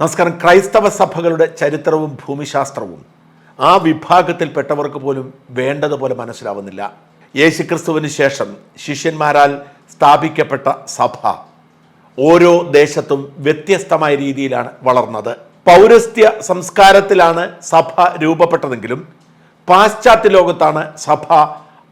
നമസ്കാരം. ക്രൈസ്തവ സഭകളുടെ ചരിത്രവും ഭൂമിശാസ്ത്രവും ആ വിഭാഗത്തിൽപ്പെട്ടവർക്ക് പോലും വേണ്ടതുപോലെ മനസ്സിലാവുന്നില്ല. യേശുക്രിസ്തുവിന് ശേഷം ശിഷ്യന്മാരാൽ സ്ഥാപിക്കപ്പെട്ട സഭ ഓരോ ദേശത്തും വ്യത്യസ്തമായ രീതിയിലാണ് വളർന്നത്. പൗരസ്ത്യ സംസ്കാരത്തിലാണ് സഭ രൂപപ്പെട്ടതെങ്കിലും പാശ്ചാത്യ ലോകത്താണ് സഭ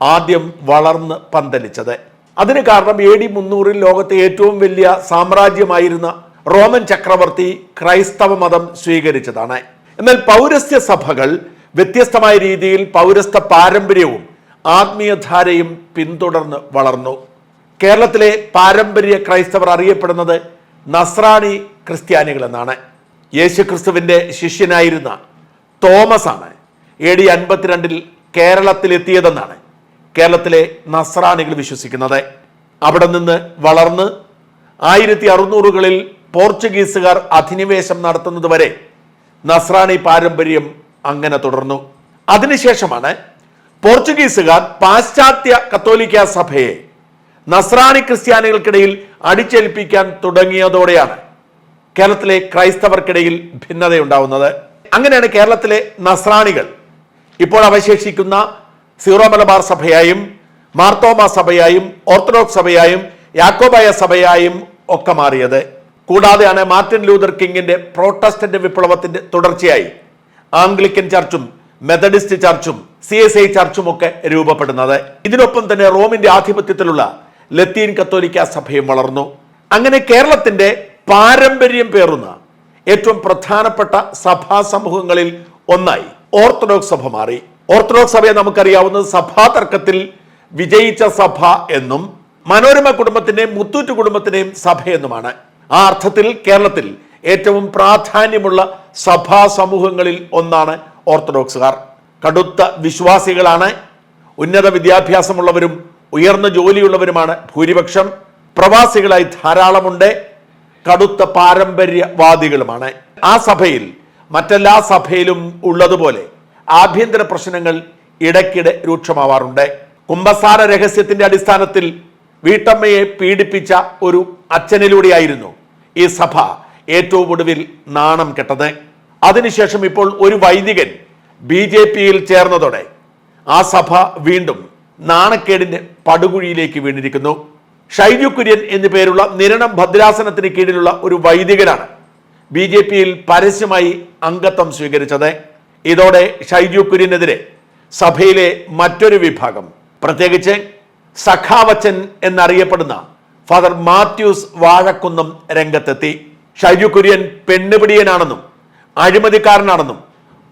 ആദ്യം വളർന്ന് പന്തലിച്ചത്. അതിന് കാരണം എ ഡി മുന്നൂറിൽ ലോകത്തെ ഏറ്റവും വലിയ സാമ്രാജ്യമായിരുന്ന റോമൻ ചക്രവർത്തി ക്രൈസ്തവ മതം സ്വീകരിച്ചതാണ്. എന്നാൽ പൗരസ്ത്യ സഭകൾ വ്യത്യസ്തമായ രീതിയിൽ പൗരസ്ത്യ പാരമ്പര്യവും ആത്മീയധാരയും പിന്തുടർന്ന് വളർന്നു. കേരളത്തിലെ പാരമ്പര്യ ക്രൈസ്തവർ അറിയപ്പെടുന്നത് നസ്രാണി ക്രിസ്ത്യാനികൾ എന്നാണ് യേശുക്രിസ്തുവിന്റെ ശിഷ്യനായിരുന്ന തോമസ് ആണ് എ ഡി അൻപത്തിരണ്ടിൽ കേരളത്തിലെത്തിയതെന്നാണ് കേരളത്തിലെ നസ്രാണികൾ വിശ്വസിക്കുന്നത്. അവിടെ നിന്ന് വളർന്ന് ആയിരത്തി അറുന്നൂറുകളിൽ പോർച്ചുഗീസുകാർ അധിനിവേശം നടത്തുന്നത് വരെ നസ്രാണി പാരമ്പര്യം അങ്ങനെ തുടർന്നു. അതിനുശേഷമാണ് പോർച്ചുഗീസുകാർ പാശ്ചാത്യ കത്തോലിക്ക സഭയെ നസ്രാണി ക്രിസ്ത്യാനികൾക്കിടയിൽ അടിച്ചേൽപ്പിക്കാൻ തുടങ്ങിയതോടെയാണ് കേരളത്തിലെ ക്രൈസ്തവർക്കിടയിൽ ഭിന്നതയുണ്ടാവുന്നത്. അങ്ങനെയാണ് കേരളത്തിലെ നസ്രാണികൾ ഇപ്പോൾ അവശേഷിക്കുന്ന സീറോ മലബാർ സഭയായും മാർത്തോമ സഭയായും ഓർത്തഡോക്സ് സഭയായും യാക്കോബായ സഭയായും ഒക്കെ മാറിയത്. കൂടാതെയാണ് മാർട്ടിൻ ലൂതർ കിങ്ങിന്റെ പ്രോട്ടസ്റ്റന്റ് വിപ്ലവത്തിന്റെ തുടർച്ചയായി ആംഗ്ലിക്കൻ ചർച്ചും മെത്തഡിസ്റ്റ് ചർച്ചും സി എസ് ഐ ചർച്ചും ഒക്കെ രൂപപ്പെടുന്നത്. ഇതിനൊപ്പം തന്നെ റോമിന്റെ ആധിപത്യത്തിലുള്ള ലത്തീൻ കത്തോലിക്ക സഭയും വളർന്നു. അങ്ങനെ കേരളത്തിന്റെ പാരമ്പര്യം പേറുന്ന ഏറ്റവും പ്രധാനപ്പെട്ട സഭാ സമൂഹങ്ങളിൽ ഒന്നായി ഓർത്തഡോക്സ് സഭ മാറി. ഓർത്തഡോക്സ് സഭയെ നമുക്കറിയാവുന്നത് സഭാ തർക്കത്തിൽ വിജയിച്ച സഭ എന്നും മനോരമ കുടുംബത്തിന്റെയും മുത്തൂറ്റ് കുടുംബത്തിന്റെയും സഭയെന്നുമാണ് ആ അർത്ഥത്തിൽ കേരളത്തിൽ ഏറ്റവും പ്രാധാന്യമുള്ള സഭാ സമൂഹങ്ങളിൽ ഒന്നാണ് ഓർത്തഡോക്സുകാർ. കടുത്ത വിശ്വാസികളാണ് ഉന്നത വിദ്യാഭ്യാസമുള്ളവരും ഉയർന്ന ജോലിയുള്ളവരുമാണ് ഭൂരിപക്ഷം പ്രവാസികളായി ധാരാളമുണ്ട് കടുത്ത പാരമ്പര്യവാദികളുമാണ്. ആ സഭയിൽ മറ്റെല്ലാ സഭയിലും ഉള്ളതുപോലെ ആഭ്യന്തര പ്രശ്നങ്ങൾ ഇടയ്ക്കിടെ രൂക്ഷമാവാറുണ്ട്. കുംഭസാര രഹസ്യത്തിന്റെ അടിസ്ഥാനത്തിൽ വീട്ടമ്മയെ പീഡിപ്പിച്ച ഒരു അച്ഛനിലൂടെയായിരുന്നു ഈ സഭ ഏറ്റവും ഒടുവിൽ നാണം കെട്ടത്. അതിനുശേഷം ഇപ്പോൾ ഒരു വൈദികൻ ബി ജെ പിയിൽ ചേർന്നതോടെ ആ സഭ വീണ്ടും നാണക്കേടിന്റെ പടുകുഴിയിലേക്ക് വീണിരിക്കുന്നു. ഷൈജു കുര്യൻ എന്നു പേരുള്ള നിരണം ഭദ്രാസനത്തിന് കീഴിലുള്ള ഒരു വൈദികനാണ് ബി ജെ പിയിൽ പരസ്യമായി അംഗത്വം സ്വീകരിച്ചത്. ഇതോടെ ഷൈജു കുര്യനെതിരെ സഭയിലെ മറ്റൊരു വിഭാഗം പ്രത്യേകിച്ച് സഖാവച്ചൻ എന്നറിയപ്പെടുന്ന ഫാദർ മാത്യൂസ് വാഴക്കുന്നം രംഗത്തെത്തി. ഷൈജു കുര്യൻ പെണ്ണുപിടിയനാണെന്നും അഴിമതിക്കാരനാണെന്നും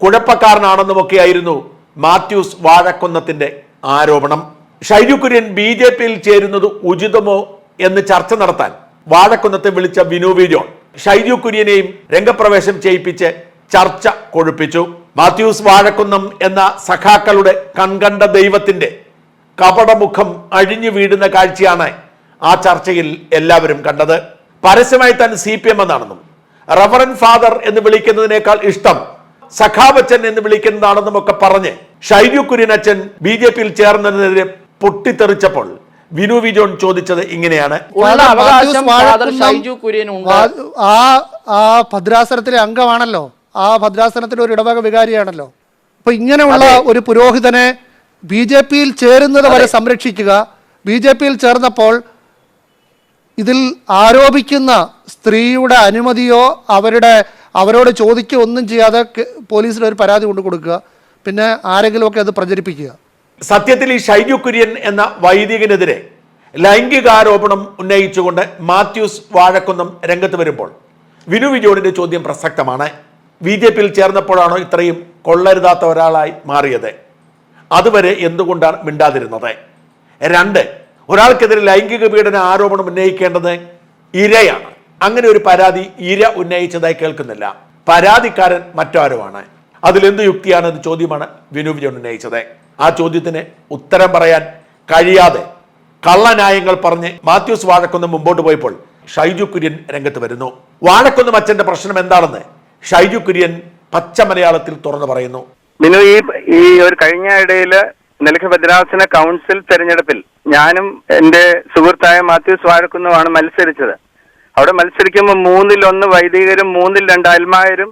കുഴപ്പക്കാരനാണെന്നും ഒക്കെയായിരുന്നു മാത്യൂസ് വാഴക്കുന്നത്തിന്റെ ആരോപണം. ഷൈജു കുര്യൻ ബി ജെ പിയിൽ ചേരുന്നത് ഉചിതമോ എന്ന് ചർച്ച നടത്താൻ വാഴക്കുന്നത്തെ വിളിച്ച വിനു വി ജോൺ ഷൈജു കുര്യനെയും രംഗപ്രവേശം ചെയ്യിപ്പിച്ച് ചർച്ച കൊഴുപ്പിച്ചു. മാത്യൂസ് വാഴക്കുന്നം എന്ന സഖാക്കളുടെ കൺകണ്ട ദൈവത്തിന്റെ കപടമുഖം അഴിഞ്ഞു വീടുന്ന കാഴ്ചയാണ് ആ ചർച്ചയിൽ എല്ലാവരും കണ്ടത് പരസ്യമായി താൻ സി പി എം എന്നാണെന്നും റവറൻ ഫാദർ എന്ന് വിളിക്കുന്നതിനേക്കാൾ ഇഷ്ടം സഖാബച്ചൻ എന്ന് വിളിക്കുന്നതാണെന്നും ഒക്കെ പറഞ്ഞ് ഷൈജു കുര്യൻ അച്ഛൻ ബി ജെ പിയിൽ ചേർന്നതിനെതിരെ പൊട്ടിത്തെറിച്ചപ്പോൾ വിനു വിജോൺ ചോദിച്ചത് ഇങ്ങനെയാണ്. ആ ആ ഭദ്രാസനത്തിലെ അംഗമാണല്ലോ. ആ ഭദ്രാസനത്തിലെ ഒരു ഇടവക വികാരിയാണല്ലോ. അപ്പൊ ഇങ്ങനെയുള്ള ഒരു പുരോഹിതനെ ബി ജെ പിയിൽ ചേരുന്നത് വരെ സംരക്ഷിക്കുക. ബി ജെ പിയിൽ ചേർന്നപ്പോൾ ഇതിൽ ആരോപിക്കുന്ന സ്ത്രീയുടെ അനുമതിയോ അവരുടെ അവരോട് ചോദിക്കുകയോ ഒന്നും ചെയ്യാതെ പോലീസിന് ഒരു പരാതി കൊണ്ടു കൊടുക്കുക. പിന്നെ ആരെങ്കിലുമൊക്കെ അത് പ്രചരിപ്പിക്കുക. സത്യത്തിൽ ഈ ഷൈജു കുര്യൻ എന്ന വൈദികനെതിരെ ലൈംഗികാരോപണം ഉന്നയിച്ചുകൊണ്ട് മാത്യൂസ് വാഴക്കുന്നം രംഗത്ത് വരുമ്പോൾ വിനു വിജോണിന്റെ ചോദ്യം പ്രസക്തമാണ്. ബി ജെ പിയിൽ ചേർന്നപ്പോഴാണോ ഇത്രയും കൊള്ളരുതാത്ത ഒരാളായി മാറിയത്? അതുവരെ എന്തുകൊണ്ടാണ് മിണ്ടാതിരുന്നത്? രണ്ട് ഒരാൾക്കെതിരെ ലൈംഗിക പീഡന ആരോപണം ഉന്നയിക്കേണ്ടത് ഇരയാണ്. അങ്ങനെ ഒരു പരാതി ഇര ഉന്നയിച്ചതായി കേൾക്കുന്നില്ല. പരാതിക്കാരൻ മറ്റാരുമാണ്? അതിലെന്ത് യുക്തിയാണ് എന്ന ചോദ്യമാണ് വിനു വിജയൻ ഉന്നയിച്ചത്. ആ ചോദ്യത്തിന് ഉത്തരം പറയാൻ കഴിയാതെ കള്ളന്യായങ്ങൾ പറഞ്ഞ് മാത്യൂസ് വാഴക്കുന്ന് മുമ്പോട്ട് പോയപ്പോൾ ഷൈജു കുര്യൻ രംഗത്ത് വരുന്നു. വാഴക്കുന്ന് അച്ഛന്റെ പ്രശ്നം എന്താണെന്ന് ഷൈജു കുര്യൻ പച്ച മലയാളത്തിൽ തുറന്നു പറയുന്നു. ഈ ഒരു കഴിഞ്ഞ ഇടയിൽ നിലയ്ക്ക് ഭദ്രാസന കൗൺസിൽ തെരഞ്ഞെടുപ്പിൽ ഞാനും എന്റെ സുഹൃത്തായ മാത്യൂസ് വാഴക്കുന്നുമാണ് മത്സരിച്ചത്. അവിടെ മത്സരിക്കുമ്പോൾ മൂന്നിൽ ഒന്ന് വൈദികരും മൂന്നിൽ രണ്ട് അൽമായരും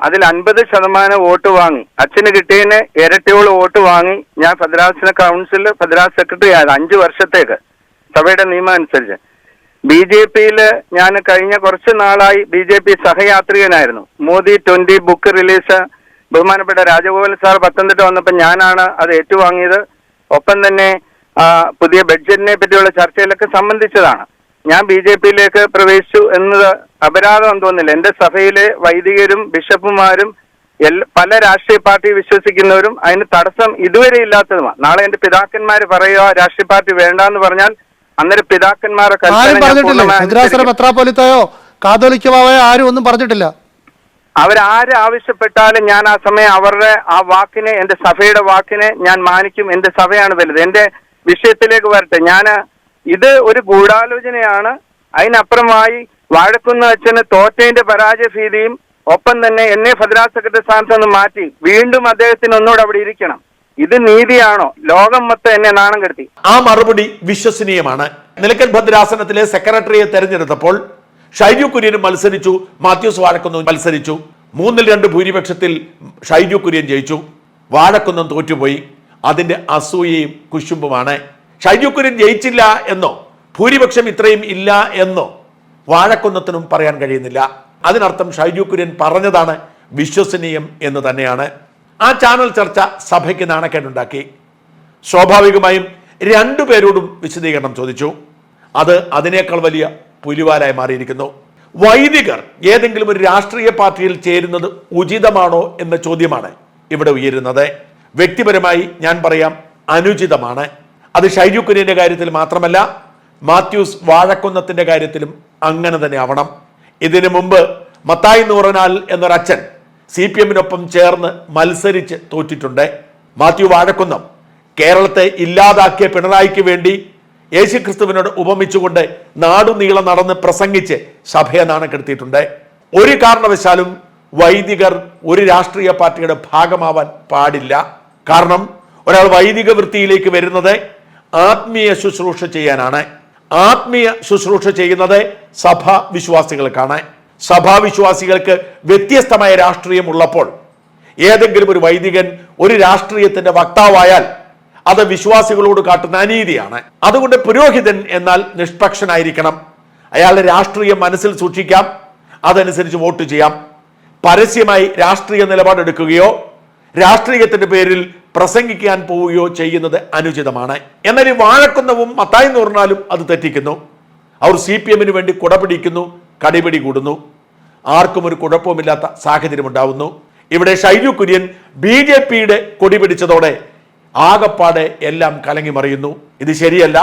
അതിൽ അൻപത് ശതമാനം വോട്ട് വാങ്ങി. അച്ഛന് കിട്ടിയതിന് ഇരട്ടിയോളം വോട്ട് വാങ്ങി. ഞാൻ ഭദ്രാസന കൗൺസിൽ ഭദ്രാസ് സെക്രട്ടറി ആയത് അഞ്ചു വർഷത്തേക്ക് സഭയുടെ നിയമം അനുസരിച്ച്. ബി ജെ പിയിൽ ഞാൻ കഴിഞ്ഞ കുറച്ച് നാളായി ബി ജെ പി സഹയാത്രികനായിരുന്നു. മോദി ട്വന്റി ബുക്ക് റിലീസ് ബഹുമാനപ്പെട്ട രാജഗോപാൽ സാർ പത്തനംതിട്ട വന്നപ്പോൾ ഞാനാണ് അത് ഏറ്റുവാങ്ങിയത്. ഒപ്പം തന്നെ പുതിയ ബഡ്ജറ്റിനെ പറ്റിയുള്ള ചർച്ചയിലൊക്കെ സംബന്ധിച്ചതാണ്. ഞാൻ ബി ജെ പിയിലേക്ക് പ്രവേശിച്ചു എന്നത് അപരാധം തോന്നില്ല എന്റെ സഭയിലെ വൈദികരും ബിഷപ്പുമാരും പല രാഷ്ട്രീയ പാർട്ടി വിശ്വസിക്കുന്നവരും അതിന് തടസ്സം ഇതുവരെ ഇല്ലാത്തതുമാണ്. നാളെ എന്റെ പിതാക്കന്മാർ പറയുക രാഷ്ട്രീയ പാർട്ടി വേണ്ടാന്ന് പറഞ്ഞാൽ അന്നേരം പിതാക്കന്മാരെ കാതോലിക്കവായോ ആരും ഒന്നും പറഞ്ഞിട്ടില്ല. അവരാര് ആവശ്യപ്പെട്ടാലും ഞാൻ ആ സമയം അവരുടെ ആ വാക്കിനെ എന്റെ സഭയുടെ വാക്കിനെ ഞാൻ മാനിക്കും. എന്റെ സഭയാണ് വലുത്. എന്റെ വിഷയത്തിലേക്ക് വരട്ടെ. ഞാൻ ഇത് ഒരു ഗൂഢാലോചനയാണ്. അതിനപ്പുറമായി വാഴക്കുന്ന് അച്ഛന് തോറ്റേന്റെ പരാജയ ഭീതിയും ഒപ്പം തന്നെ എന്നെ ഭദ്രാസ സെക്രട്ടറി സ്ഥാനത്ത് നിന്ന് മാറ്റി വീണ്ടും അദ്ദേഹത്തിന് ഒന്നുകൂടെ അവിടെ ഇരിക്കണം. ഇത് നീതിയാണോ? ലോകം മൊത്തം എന്നെ നാണം കെടുത്തി. ആ മറുപടി വിശ്വസനീയമാണ്. നിലക്കൽ ഭദ്രാസനത്തിലെ സെക്രട്ടറിയെ തെരഞ്ഞെടുത്തപ്പോൾ ഷൈജു കുര്യനും മത്സരിച്ചു മാത്യൂസ് വാഴക്കുന്നും മത്സരിച്ചു. മൂന്നിൽ രണ്ട് ഭൂരിപക്ഷത്തിൽ ഷൈജു കുര്യൻ ജയിച്ചു. വാഴക്കുന്നം തോറ്റുപോയി. അതിന്റെ അസൂയയും കുശുമ്പുമാണ്. ഷൈജുക്കുരൻ ജയിച്ചില്ല എന്നോ? ഭൂരിപക്ഷം ഇത്രയും ഇല്ല എന്നോ? വാഴക്കുന്നത്തിനും പറയാൻ കഴിയുന്നില്ല. അതിനർത്ഥം ഷൈജു കുര്യൻ പറഞ്ഞതാണ് വിശ്വസനീയം എന്ന് തന്നെയാണ്. ആ ചാനൽ ചർച്ച സഭയ്ക്ക് നാണക്കേടുണ്ടാക്കി. സ്വാഭാവികമായും രണ്ടു പേരോടും വിശദീകരണം ചോദിച്ചു. അത് അതിനേക്കാൾ വലിയ പുലിവാലായി മാറിയിരിക്കുന്നു. വൈദികർ ഏതെങ്കിലും ഒരു രാഷ്ട്രീയ പാർട്ടിയിൽ ചേരുന്നത് ഉചിതമാണോ എന്ന ചോദ്യമാണ് ഇവിടെ ഉയരുന്നത്. വ്യക്തിപരമായി ഞാൻ പറയാം അനുചിതമാണ്. അത് ഷൈജു കുര്യന്റെ കാര്യത്തിൽ മാത്രമല്ല മാത്യൂസ് വാഴക്കുന്നത്തിന്റെ കാര്യത്തിലും അങ്ങനെ തന്നെ ആവണം. ഇതിനു മുമ്പ് മത്തായി നൂറനാൽ എന്നൊരച്ഛൻ സി പി എമ്മിനൊപ്പം ചേർന്ന് മത്സരിച്ച് തോറ്റിട്ടുണ്ട്. മാത്യു വാഴക്കുന്നം കേരളത്തെ ഇല്ലാതാക്കിയ പിണറായിക്ക് വേണ്ടി യേശുക്രിസ്തുവിനോട് ഉപമിച്ചുകൊണ്ട് നാടുനീളം നടന്ന് പ്രസംഗിച്ച് സഭയെ നാണക്കെടുത്തിയിട്ടുണ്ട്. ഒരു കാരണവശാലും വൈദികർ ഒരു രാഷ്ട്രീയ പാർട്ടിയുടെ ഭാഗമാവാൻ പാടില്ല. കാരണം ഒരാൾ വൈദിക വൃത്തിയിലേക്ക് വരുന്നത് ആത്മീയ ശുശ്രൂഷ ചെയ്യാനാണ്. ആത്മീയ ശുശ്രൂഷ ചെയ്യുന്നത് സഭാ വിശ്വാസികൾക്കാണ്. സഭാവിശ്വാസികൾക്ക് വ്യത്യസ്തമായ രാഷ്ട്രീയം ഉള്ളപ്പോൾ ഏതെങ്കിലും ഒരു വൈദികൻ ഒരു രാഷ്ട്രീയത്തിന്റെ വക്താവായാൽ അത് വിശ്വാസികളോട് കാട്ടുന്ന അനീതിയാണ്. അതുകൊണ്ട് പുരോഹിതൻ എന്നാൽ നിഷ്പക്ഷനായിരിക്കണം. അയാളുടെ രാഷ്ട്രീയം മനസ്സിൽ സൂക്ഷിക്കാം. അതനുസരിച്ച് വോട്ട് ചെയ്യാം. പരസ്യമായി രാഷ്ട്രീയ നിലപാടെടുക്കുകയോ രാഷ്ട്രീയത്തിന്റെ പേരിൽ പ്രസംഗിക്കാൻ പോവുകയോ ചെയ്യുന്നത് അനുചിതമാണ്. എന്നാൽ ഈ വാഴക്കുന്നവും മത്തായി നൂറിനാലും അത് തെറ്റിക്കുന്നു. അവർ സി പി എമ്മിന് വേണ്ടി കുടപിടിക്കുന്നു കടിപിടി കൂടുന്നു. ആർക്കും ഒരു കുഴപ്പവുമില്ലാത്ത സാഹചര്യം ഉണ്ടാവുന്നു. ഇവിടെ ഷൈജു കുര്യൻ ബി ജെ പിയുടെ കൊടി പിടിച്ചതോടെ ആകപ്പാടെ എല്ലാം കലങ്ങി മറിയുന്നു. ഇത് ശരിയല്ല.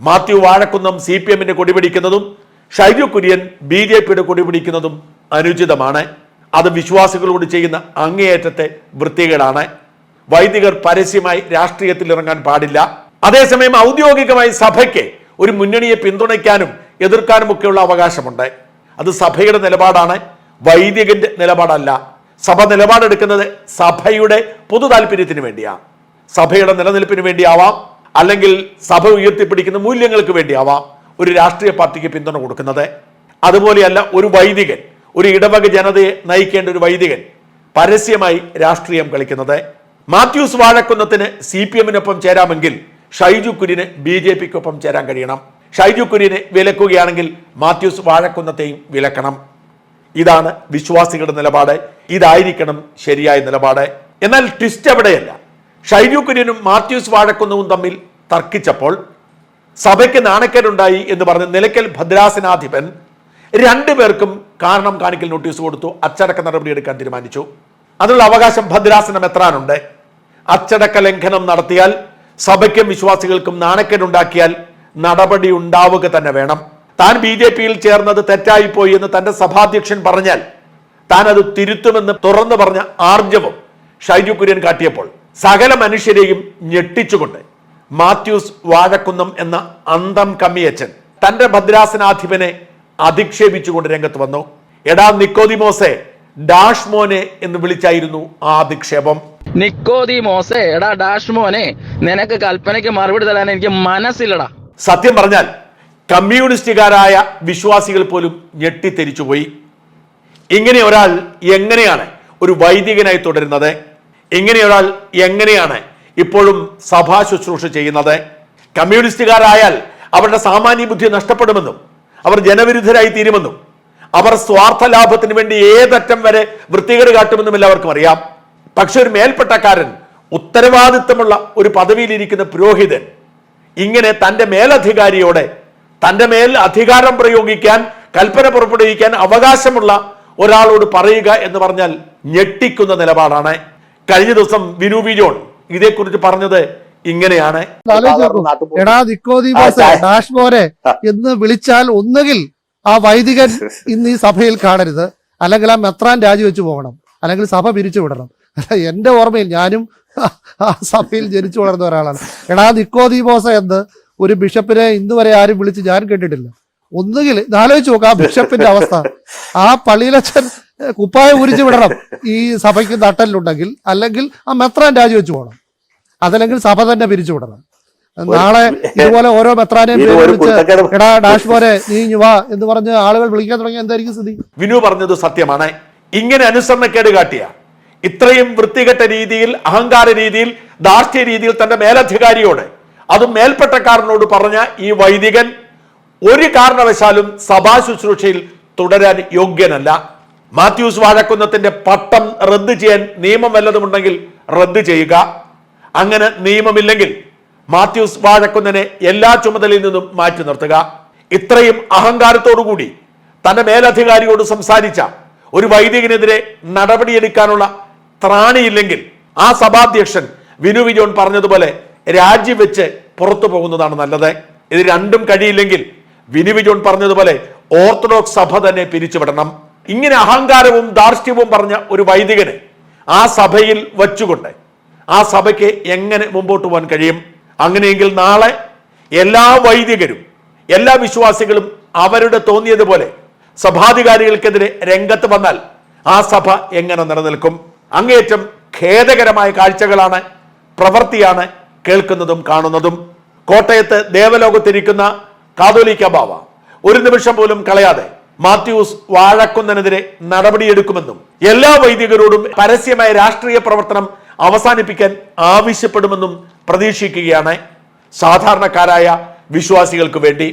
മാത്യു വാഴക്കുന്നം സി പി എമ്മിന്റെ കൊടി പിടിക്കുന്നതും ഷൈജു കുര്യൻ ബി ജെ പിയുടെ കൊടി പിടിക്കുന്നതും അനുചിതമാണ്. അത് വിശ്വാസികളോട് ചെയ്യുന്ന അങ്ങേയറ്റത്തെ വൃത്തികേടാണ്. വൈദികർ പരസ്യമായി രാഷ്ട്രീയത്തിൽ ഇറങ്ങാൻ പാടില്ല. അതേസമയം ഔദ്യോഗികമായി സഭയ്ക്ക് ഒരു മുന്നണിയെ പിന്തുണയ്ക്കാനും എതിർക്കാനും ഒക്കെയുള്ള അവകാശമുണ്ട്. അത് സഭയുടെ നിലപാടാണ്. വൈദികന്റെ നിലപാടല്ല. സഭ നിലപാടെടുക്കുന്നത് സഭയുടെ പൊതു താല്പര്യത്തിന് വേണ്ടിയാണ് സഭയുടെ നിലനിൽപ്പിന് വേണ്ടിയാവാം. അല്ലെങ്കിൽ സഭ ഉയർത്തിപ്പിടിക്കുന്ന മൂല്യങ്ങൾക്ക് വേണ്ടിയാവാം ഒരു രാഷ്ട്രീയ പാർട്ടിക്ക് പിന്തുണ കൊടുക്കുന്നത്. അതുപോലെയല്ല ഒരു വൈദികൻ ഒരു ഇടവക ജനതയെ നയിക്കേണ്ട ഒരു വൈദികൻ പരസ്യമായി രാഷ്ട്രീയം കളിക്കുന്നത്. മാത്യൂസ് വാഴക്കുന്നത്തിന് സി പി എമ്മിനൊപ്പം ചേരാമെങ്കിൽ ഷൈജു കുര്യന് ബി ജെ പിക്കൊപ്പം ചേരാൻ കഴിയണം. ഷൈജു കുര്യനെ വിലക്കുകയാണെങ്കിൽ മാത്യൂസ് വാഴക്കുന്നത്തെയും വിലക്കണം. ഇതാണ് വിശ്വാസികളുടെ നിലപാട്. ഇതായിരിക്കണം ശരിയായ നിലപാട്. എന്നാൽ ട്വിസ്റ്റ് എവിടെയല്ല? ഷൈജു കുര്യനും മാത്യൂസ് വാഴക്കുന്നവും തമ്മിൽ തർക്കിച്ചപ്പോൾ സഭയ്ക്ക് നാണക്കേടുണ്ടായി എന്ന് പറഞ്ഞ് നിലയ്ക്കൽ ഭദ്രാസനാധിപൻ രണ്ടുപേർക്കും കാരണം കാണിക്കൽ നോട്ടീസ് കൊടുത്തു. അച്ചടക്ക നടപടി എടുക്കാൻ തീരുമാനിച്ചു. അതിനുള്ള അവകാശം ഭദ്രാസനം എത്രാനുണ്ട്? അച്ചടക്ക ലംഘനം നടത്തിയാൽ സഭയ്ക്കും വിശ്വാസികൾക്കും നാണക്കേടുണ്ടാക്കിയാൽ നടപടി ഉണ്ടാവുക തന്നെ വേണം. താൻ ബി ജെ പിയിൽ ചേർന്നത് തെറ്റായിപ്പോയി എന്ന് തന്റെ സഭാധ്യക്ഷൻ പറഞ്ഞാൽ താൻ അത് തിരുത്തുമെന്ന് തുറന്നു പറഞ്ഞ ആർജവം ഷൈജു കുര്യൻ കാട്ടിയപ്പോൾ സകല മനുഷ്യരെയും ഞെട്ടിച്ചുകൊണ്ട് മാത്യൂസ് വാഴക്കുന്നം എന്ന അന്തം കമ്മിയച്ചൻ തന്റെ ഭദ്രാസനാധിപനെ അധിക്ഷേപിച്ചുകൊണ്ട് രംഗത്ത് വന്നു. എടാ നിക്കോതിമോസെ ഡാഷ്മോനെ എന്ന് വിളിച്ചായിരുന്നു ആ അധിക്ഷേപം. നിക്കോതി മോസേ എടാ ഡാഷ് മോനെ നിനക്ക് കൽപ്പനയ്ക്ക് മറുപടി തരാൻ എനിക്ക് മനസ്സില്ലടാ. സത്യം പറഞ്ഞാൽ കമ്മ്യൂണിസ്റ്റുകാരായ വിശ്വാസികൾ പോലും ഞെട്ടിത്തെരിച്ചുപോയി. ഇങ്ങനെ ഒരാൾ എങ്ങനെയാണ് ഒരു വൈദികനായി തുടരുന്നത്? ഇങ്ങനെ ഒരാൾ എങ്ങനെയാണ് ഇപ്പോഴും സഭാ ശുശ്രൂഷ ചെയ്യുന്നത്? കമ്മ്യൂണിസ്റ്റുകാരായാൽ അവരുടെ സാമാന്യ ബുദ്ധി നഷ്ടപ്പെടുമെന്നും അവർ ജനവിരുദ്ധരായി തീരുമെന്നും അവർ സ്വാർത്ഥ ലാഭത്തിന് വേണ്ടി ഏതറ്റം വരെ വൃത്തികേട് കാട്ടുമെന്നും എല്ലാവർക്കും അറിയാം. പക്ഷെ ഒരു മേൽപ്പെട്ടക്കാരൻ ഉത്തരവാദിത്തമുള്ള ഒരു പദവിയിലിരിക്കുന്ന പുരോഹിതൻ ഇങ്ങനെ തന്റെ മേലധികാരിയോടെ തന്റെ മേൽ അധികാരം പ്രയോഗിക്കാൻ കൽപ്പന പുറപ്പെടുവിക്കാൻ അവകാശമുള്ള ഒരാളോട് പറയുക എന്ന് പറഞ്ഞാൽ ഞെട്ടിക്കുന്ന നിലപാടാണ്. കഴിഞ്ഞ ദിവസം വിനു വി ജോൺ ഇതേക്കുറിച്ച് പറഞ്ഞത് ഇങ്ങനെയാണ്. എടാ എന്ന് വിളിച്ചാൽ ഒന്നുകിൽ ആ വൈദികൻ ഇന്ന് ഈ സഭയിൽ കാണരുത്. അല്ലെങ്കിൽ ആ മെത്രാൻ രാജിവെച്ചു പോകണം. അല്ലെങ്കിൽ സഭ പിരിച്ചു വിടണം അല്ല എന്റെ ഓർമ്മയിൽ ഞാനും ആ സഭയിൽ ജനിച്ചു വളർന്ന ഒരാളാണ്. എടാ നിക്കോദീമോസ എന്ന് ഒരു ബിഷപ്പിനെ ഇന്ന് വരെ ആരും വിളിച്ച് ഞാൻ കേട്ടിട്ടില്ല. ഒന്നുകിൽ ഇതാലോചിച്ച് നോക്കാം നോക്ക് ആ ബിഷപ്പിന്റെ അവസ്ഥ. ആ പള്ളിയിലച്ഛൻ കുപ്പായ ഉരിച്ചു വിടണം ഈ സഭയ്ക്ക് നട്ടലുണ്ടെങ്കിൽ അല്ലെങ്കിൽ ആ മെത്രാൻ രാജിവെച്ചു പോകണം. അതല്ലെങ്കിൽ സഭ തന്നെ പിരിച്ചു വിടണം. നാളെ ഇതുപോലെ ഓരോ മെത്രാനെയും വിളിച്ച് എടാ ഡാഷ് പോലെ നീ വാ എന്ന് പറഞ്ഞ് ആളുകൾ വിളിക്കാൻ തുടങ്ങിയ എന്തായിരിക്കും സ്ഥിതി? വിനു പറഞ്ഞത് സത്യമാണ്. ഇങ്ങനെ അനുസരണക്കേട് കാട്ടിയ. ഇത്രയും വൃത്തികെട്ട രീതിയിൽ അഹങ്കാര രീതിയിൽ ദാർഷ്ട്യ രീതിയിൽ തന്റെ മേലധികാരിയോട് അതും മേൽപ്പെട്ടക്കാരനോട് പറഞ്ഞ ഈ വൈദികൻ ഒരു കാരണവശാലും സഭാ ശുശ്രൂഷയിൽ തുടരാൻ യോഗ്യനല്ല. മാത്യൂസ് വാഴക്കുന്നത്തിന്റെ പട്ടം റദ്ദ് ചെയ്യാൻ നിയമം വല്ലതുമുണ്ടെങ്കിൽ റദ്ദ് ചെയ്യുക. അങ്ങനെ നിയമമില്ലെങ്കിൽ മാത്യൂസ് വാഴക്കുന്നനെ എല്ലാ ചുമതലയിൽ നിന്നും മാറ്റി നിർത്തുക. ഇത്രയും അഹങ്കാരത്തോടുകൂടി തന്റെ മേലധികാരിയോട് സംസാരിച്ച ഒരു വൈദികനെതിരെ നടപടിയെടുക്കാനുള്ള ത്രാണിയില്ലെങ്കിൽ ആ സഭാധ്യക്ഷൻ വിനു വിജോൺ പറഞ്ഞതുപോലെ രാജിവെച്ച് പുറത്തു പോകുന്നതാണ് നല്ലത്. ഇത് രണ്ടും കഴിയില്ലെങ്കിൽ വിനു വിജോൺ പറഞ്ഞതുപോലെ ഓർത്തഡോക്സ് സഭ തന്നെ പിരിച്ചുവിടണം. ഇങ്ങനെ അഹങ്കാരവും ധാർഷ്ട്യവും പറഞ്ഞ ഒരു വൈദികന് ആ സഭയിൽ വച്ചുകൊണ്ട് ആ സഭയ്ക്ക് എങ്ങനെ മുമ്പോട്ട് പോകാൻ കഴിയും? അങ്ങനെയെങ്കിൽ നാളെ എല്ലാ വൈദികരും എല്ലാ വിശ്വാസികളും അവരുടെ തോന്നിയതുപോലെ സഭാധികാരികൾക്കെതിരെ രംഗത്ത് വന്നാൽ ആ സഭ എങ്ങനെ നിലനിൽക്കും? അങ്ങേയറ്റം ഖേദകരമായ കാഴ്ചകളാണ് പ്രവൃത്തിയാണ് കേൾക്കുന്നതും കാണുന്നതും. കോട്ടയത്ത് ദേവലോകത്തിരിക്കുന്ന കാതോലിക്ക ബാവ ഒരു നിമിഷം പോലും കളയാതെ മാത്യൂസ് വാഴക്കുന്നതിനെതിരെ നടപടിയെടുക്കുമെന്നും എല്ലാ വൈദികരോടും പരസ്യമായ രാഷ്ട്രീയ പ്രവർത്തനം അവസാനിപ്പിക്കാൻ ആവശ്യപ്പെടുമെന്നും പ്രതീക്ഷിക്കുകയാണ് സാധാരണക്കാരായ വിശ്വാസികൾക്ക് വേണ്ടി.